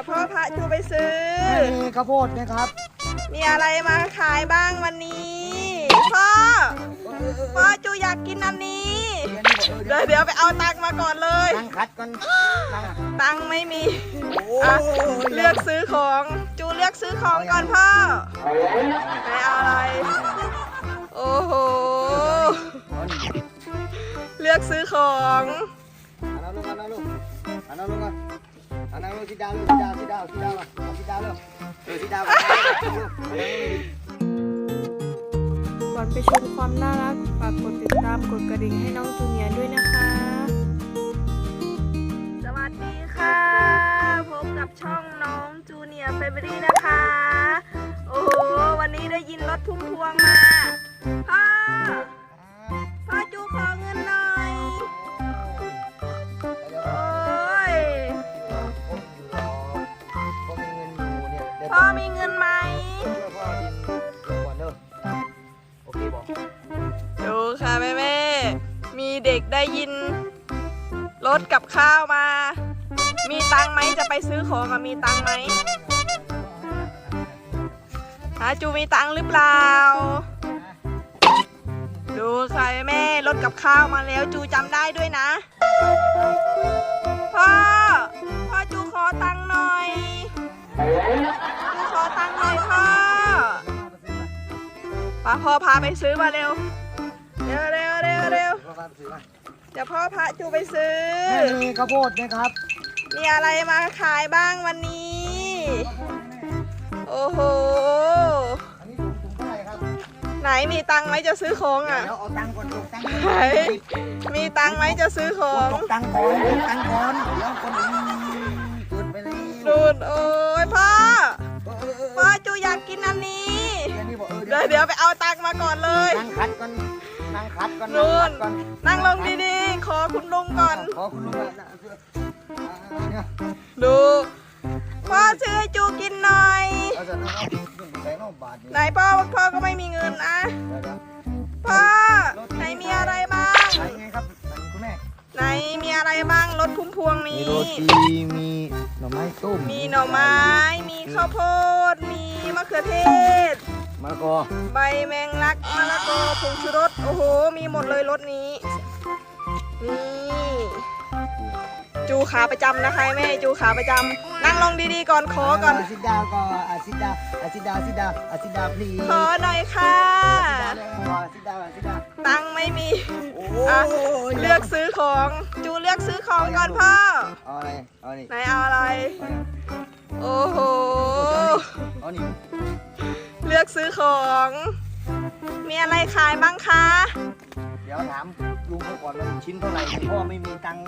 ดี๋ยวพ่อพาจูไปซื้อมีข้าวโพดไหมครับ มีอะไรมาขายบ้างวันนี้ พ่อ พ่อจูอยากกินอันนี้เดี๋ยวนี้บอกเออเดี๋ยวเดี๋ยวไปเอาตังค์มาก่อนเลยนั่งคัดก่อนนั่งอะตังค์ไม่มีโอ้อะยเลือกซื้อของ จูเลือกซื้อของก่อนพ่อไหนเอาอะไร โอ้โหเอานี่เลือกซื้อของ เอาน้ำลงเอาน้ำลงเอาน้ำลงก่อน เอาน้ำลงที่ดาวที่ดาวที่ดาวที่ดาวที่ดาวเออที่ดาวก่อนไปชมความน่ารักฝากกดติดตามกดกระดิ่งให้น้องจูเนียร์ด้วยนะคะ สวัสดีค่ะพบกับช่องน้องจูเนียร์เฟเบอรี่นะคะ โอ้โหวันนี้ได้ยินรถพุ่มพวงมาพ่อพ่อ มีเงินไหมดูค่ะแม่แม่มีเด็กได้ยิน รถกับข้าวมา มีตังไหมจะไปซื้อของอะมีตังไหมหาจูมีตังหรือเปล่า ดูค่ะแม่แม่รถกับข้าวมาแล้วจูจำได้ด้วยนะ พ่อ พ่อจูขอตังหน่อย จู ขอตังค์หน่อยพ่อป้าพ่อพาไปซื้อมาเร็ว เร็วเร็วเร็วเร็วเดี๋ยวพ่อพาจูไปซื้อมีข้าวโพดไหมครับ มีอะไรมาขายบ้างวันนี้ โอ้โห อันนี้ถุงถุงเท่าไหร่ครับไหนมีตังค์ไหมจะซื้อของอะ เดี๋ยวเอาตังค์ก่อนตกตังค์ไหนมีตังค์ไหมจะซื้อของตกตังค์ก่อนตกตังค์ก่อนเดี๋ยวคนอื่นเกินไปแล้วดูดโอ้ยพ่อเออเอากกินอันนี้เดี๋ยวนี้บอกเออเดี๋ยวเดี๋ยวไปเอาตังค์มาก่อนเลย นั่งคัดก่อนนั่งคัดก่อนนู่นก่อนนั่งลงดีๆ ขอคุณลุงก่อน ขอคุณลุงนะเสื้ออ่าเนี่ยดูพ่อซื้อให้จูกินหน่อย เอาจะเอาเอาใส่นอกบาทไหนพ่อพ่อก็ไม่มีเงินอะเดี๋ยวเดี๋ยวพ่อไหนมีอะไรบ้าง ใส่ไงครับคุณแม่ไหนมีอะไรบ้างรถพุ่มพวงนี้มีโรตีมีหน่อไม้ต้มมีหน่อไม้ มีข้าวโพดมีมะเขือเทศ มะละกอใบแมงลักมะละกอผงชูรส โอ้โห มีหมดเลยรถนี้ นี่ จูขาประจำนะคะแม่จูขาประจำนั่งลงดีๆก่อนขอก่อน ซิดดาวก่อนอะซิดดาวอะซิดดาวซิดดาวอะซิดดาวพลีขอหน่อยค่ะ ซิดดาวซิดดาว ตังค์ไม่มีโอ้อะยเลือกซื้อของ จูเลือกซื้อของก่อนพ่อ เอาอะไร เอานี่ไหนเอาอะไร โอ้โห เอานี่เลือกซื้อของ มีอะไรขายบ้างคะ เดี๋ยวถามลุงเขาก่อนว่าชิ้นเท่าไหร่พ่อไม่มีตังค์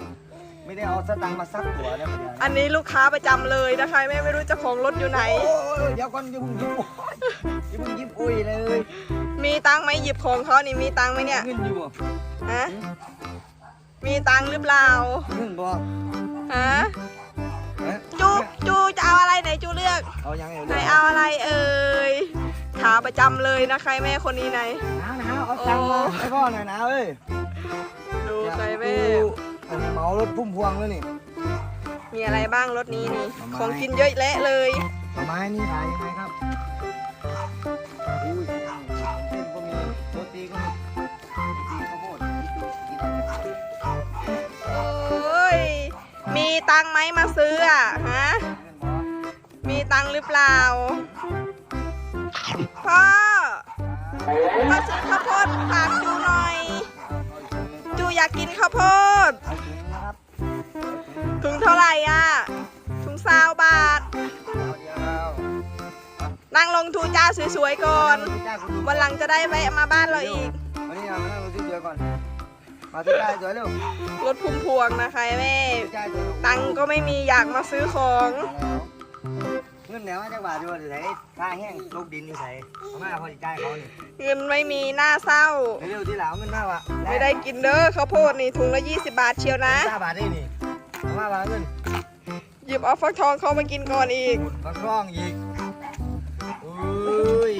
ไม่ได้เอาสตังค์มาซักหัวแล้วเดี๋ยวอันนี้ลูกค้าประจำเลยนะคะแม่ไม่รู้เจ้าของรถอยู่ไหน โอ้ยเดี๋ยวก่อนอย่าเพิ่งยิ้มอย่าเพิ่งยิ้มอุ้ยเลยมีตังค์ไหมหยิบของเขานี่มีตังค์ไหมเนี่ยเงินอยู่บ่ฮะมีตังค์หรือเปล่าเงินบ่ฮะ เลือกเอายังไหนเอาอะไรเอ่ยขาประจำเลยนะคะแม่คนนี้ไหนหนาวหนาวเอาตังค์มาให้พ่อหน่อยนะเอ้ยดูใครแม่อันนี้เหมารถพุ่มพวงแล้วนี่ มีอะไรบ้างรถนี้นี่ประมาณของกินเยอะแยะเลยหน่อไม้นี่ขายยังไงครับอุ้ยเส้นก็มีโรตีก็มีโรตีข้าวโพดกินอะไรครับโอ้ย มีตังค์ไหมมาซื้ออะฮะมี ตังค์หรือเปล่า พ่อพ่อซื้อข้าวโพดฝากจูหน่อย จูอยากกินข้าวโพดเอาถุงนะครับถุงเท่าไหร่อะ ถุงซาวบาทเอาเดียวนั่งลงทูจ้าสวยๆก่อนจ้าคุณดูวันหลังจะได้แวะมาบ้านเราอีกวันนี้เอามานั่งรถที่เดียวก่อน มาที่ใต้สวยเร็วรถพุ่มพวงนะคะแม่ ที่ใต้สวยตังค์ก็ไม่มีอยากมาซื้อของ เงินแนวจักบาทด้วยไหนค่าแห้งลูกดินอยู่ใส่เอามาพอดีใจเขานี่เงินไม่มีหน้าเศร้า เร็วๆที่หลังเงินมากวะไม่ได้กินเด้อข้าวโพดนี่ถุงละ 20 บาทเชียวนะ ห้าบาทได้นี่เอามาบาทเงินหยิบเอาฟักทองเข้ามากินก่อนอีก มาคล้องอีกอุ้ย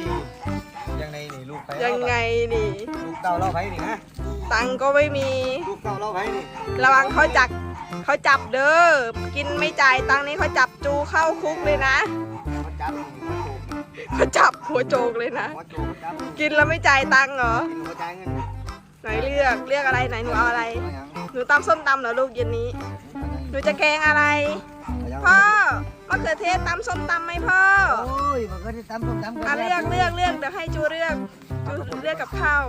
ยังไงนี่ลูกไปยังไงนี่ ลูกเต่าเราไผนี่ฮะตังค์ก็ไม่มี ลูกเต่าเราไผนี่ระวังเขาจักเขาจับเด้อ กินไม่จ่ายตังค์นี้เขาจับจูเข้าคุกเลยนะ เขาจับหัวโจกเลยนะมาโจกจับกินแล้วไม่จ่ายตังค์เหรอ กินหัวใจเงินไหนเลือกเลือกอะไรไหนหนูเอาอะไรหนูตำส้มตำเหรอลูกเย็นนี้ หนูจะแกงอะไรพ่อมะเขือเทศตำส้มตำไหมพ่อโอ้ยมันก็ได้ตำส้มตำอะเลือกเลือกเลือกเดี๋ยวให้จูเลือกจูเลือกกับข้าว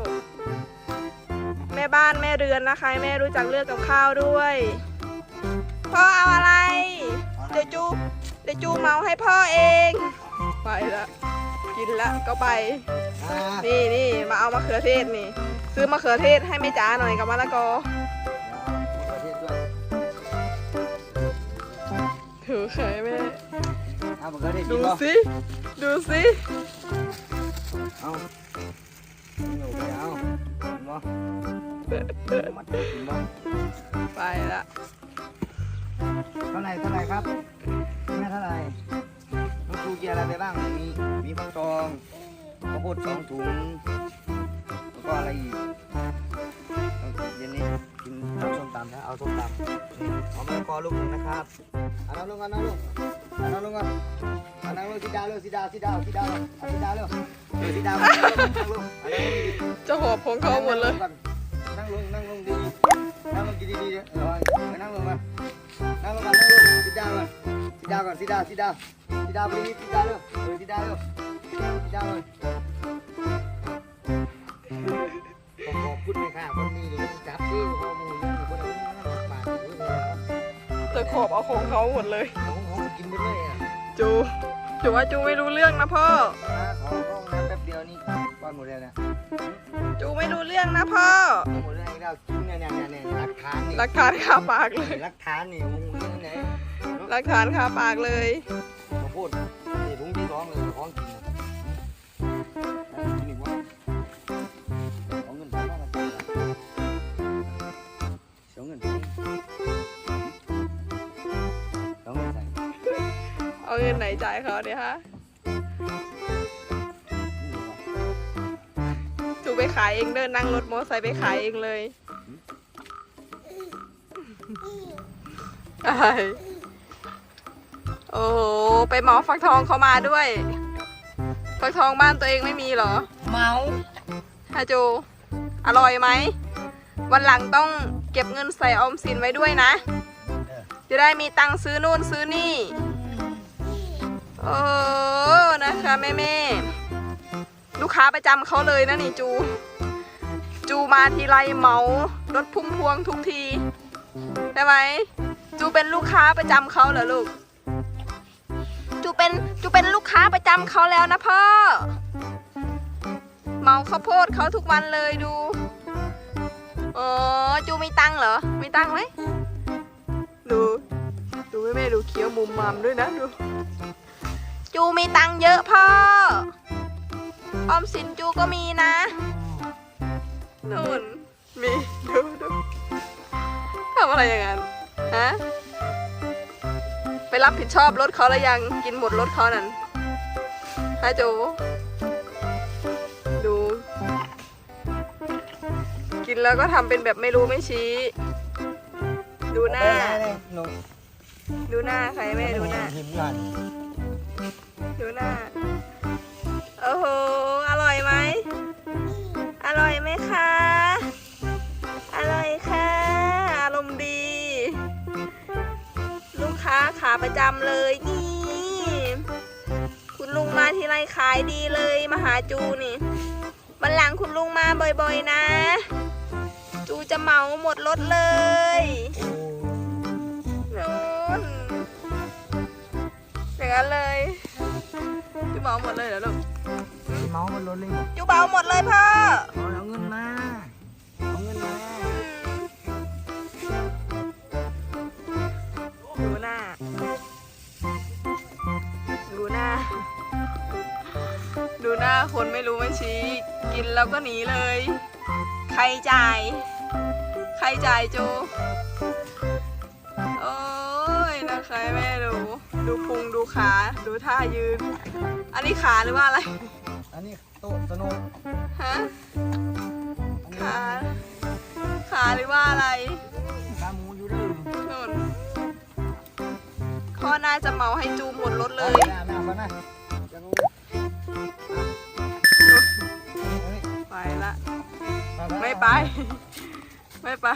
แม่บ้านแม่เรือนนะคะแม่รู้จักเลือกกับข้าวด้วย พ่อเอาอะไร เดี๋ยวจูเดี๋ยวจูเมาให้พ่อเอง ไปละ กินละก็ไป อ่านี่นี่มาเอามะเขือเทศนี่ ซื้อมะเขือเทศให้แม่จ๋าหน่อยกับมะละกอมะเขือเทศด้วยถือเคยแม่เอามะเขือเทศกิดูนบ่สิ ดูสิเอากินอยู่ไปเอากินบ่มากินบ่ไปละเท่าไหร่เท่าไหร่ครับแม่เท่าไหร่ น้องครูกินอะไรไปบ้าง มีมีฟักทองข้าวโพดสองถุง แล้วก็อะไรอีกเย็นนี้กินน้ำส้มตำนะเอาส้มตำเอามะละกอลูกหนึ่งนะครับเอาน้ำลงก่อนน้ำลงเอาน้ำลงก่อนเอาน้ำลงสีดาวเร็วสีดาวสีดาวสีดาวเอาสีดาวเร็วสีดาวนั่งลงนั่งลงเอานั่งลงดีจะหอบของเขาหมดเลย นั่งลงนั่งลงดีนั่งลงดีดีๆเดี๋ยวเอาไปนั่งลงมานั่งลงมานั่งลงสีดาวก่อน สีดาวก่อนสีดาวสีดาวสีดาวไปนี่สีดาวเร็วเออสีดาวเร็วสีดาวเลยต้องขอบคุณเลยค่ะคนนี้นี่จับที่ข้อมูลนี่คนเอาเงินมาปาดอยู่เลยจะขอบเอาของเขาหมดเลยของของกินไปเลยอะจูจูว่าจูไม่รู้เรื่องนะพ่อขอห้องน้ำแป๊บเดียวนี่ก้อนหมดเลยนะจูไม่รู้เรื่องนะพ่อหมดเลยแล้วกินเนี่ยเนี่ยเนี่ยเนี่ยหลักฐานนี่หลักฐานคาปากเลยหลักฐานนี่มึงนี่ไหลักฐานคาปากเลยมาวโพูดนี่ถุงที่สองเลยของกินนะกินอีกวะเอาเงินไปบ้างนเสียเงินไปเอาเงินใส่เอาเงินไหนจ่ายเขาเนี่ยฮะนี่วะจูไปขายเองเดินนั่งรถมอเตอร์ไซค์ไปขายเองเลยอะไร โอ้โหไปเหมาฟักทองเขามาด้วย ฟักทองบ้านตัวเองไม่มีเหรอ เมาฮาจู อร่อยไหม วันหลังต้องเก็บเงินใส่ออมสินไว้ด้วยนะ จะได้มีตังค์ซื้อนู่นซื้อนี่ โอ้นะคะแม่แม่ๆลูกค้าประจำเขาเลยนะนี่จู จูมาทีไรเหมารถพุ่มพวงทุกที ได้ไหม จูเป็นลูกค้าประจำเขาเหรอลูก จูเป็นจูเป็นลูกค้าประจำเขาแล้วนะพ่อ เมาข้าวโพดเขาทุกวันเลยดูอ๋อจูมีตังค์เหรอ มีตังค์ไหมดูดูแม่ดูเคี้ยวมุมมามด้วยนะดูจูมีตังค์เยอะพ่อ ออมสินจูก็มีนะนู่นมีดูดูทำอะไรอย่างนั้นฮะ ไปรับผิดชอบรถเขาแล้วยังกินหมดรถเขานั่นฮะจูดู กินแล้วก็ทำเป็นแบบไม่รู้ไม่ชี้ ดูหน้า หนูดูหน้าใครแม่ดูหน้าหิมกันดูหน้า โอ้โห อร่อยไหม อร่อยไหมคะ ประจำเลยนี่ คุณลุงมาทีไรขายดีเลยมาหาจูนี่วันหลังคุณลุงมาบ่อยๆนะ จูจะเหมาหมดรถเลยนู่นอย่างนั้นเลยจูเหมาหมดเลยเหรอลูกเมามันล้นเลยจูเหมาหมดเลยพ่อเอาเงินมาเอา ดูหน้าดูหน้าคนไม่รู้ไม่ชี้ กินแล้วก็หนีเลย ใครจ่าย ใครจ่ายจูโอ้ยนะคะแม่ดูดูพุงดูขา ดูท่ายืน อันนี้ขาหรือว่าอะไร อันนี้โต๊ะสนุกฮะอันนี้ขา ขาหรือว่าอะไรขาหมูอยู่เด้อนู่นพ่อน่าจะเหมาให้จูหมด รถเลยแม่แม่มาแม่จะรู้ไปละอะไม่ไป ไม่ไป